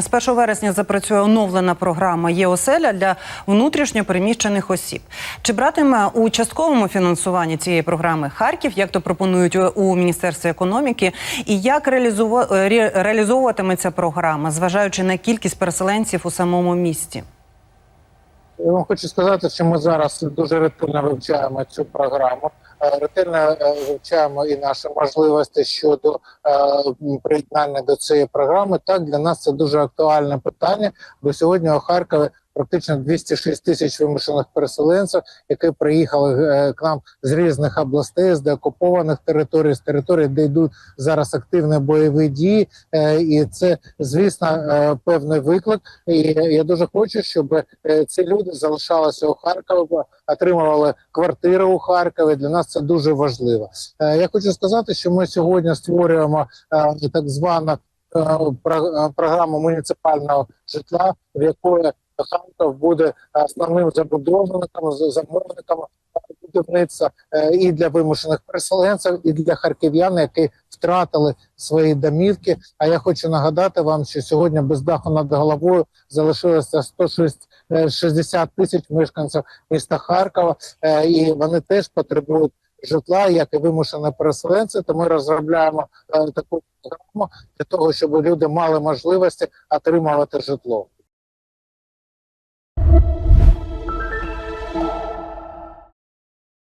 З 1 вересня запрацює оновлена програма ЄОСЕЛЯ для внутрішньо переміщених осіб. Чи братиме у частковому фінансуванні цієї програми Харків, як то пропонують у- Міністерстві економіки, і як е, ре- реалізовуватиметься програма, зважаючи на кількість переселенців у самому місті? Я вам хочу сказати, що ми зараз дуже ретельно вивчаємо цю програму. Е, Ретельно е, вивчаємо і наші можливості щодо е, приєднання до цієї програми. Так для нас це дуже актуальне питання, бо сьогодні у Харкові практично 206 тисяч вимушених переселенців, які приїхали е, к нам з різних областей, з деокупованих територій, з територій, де йдуть зараз активні бойові дії. Е, І це, звісно, е, певний виклик. І я дуже хочу, щоб ці люди залишалися у Харкові, отримували квартири у Харкові. Для нас це дуже важливо. Я хочу сказати, що ми сьогодні створюємо так звану про- програму муніципального житла, в якої Харків буде основним забудовником, замовником будівництва е, і для вимушених переселенців, і для харків'ян, які втратили свої домівки. А я хочу нагадати вам, що сьогодні без даху над головою залишилося 160 тисяч мешканців міста Харкова, е, і вони теж потребують житла, як і вимушені переселенці. То ми розробляємо е, таку програму для того, щоб люди мали можливості отримувати житло.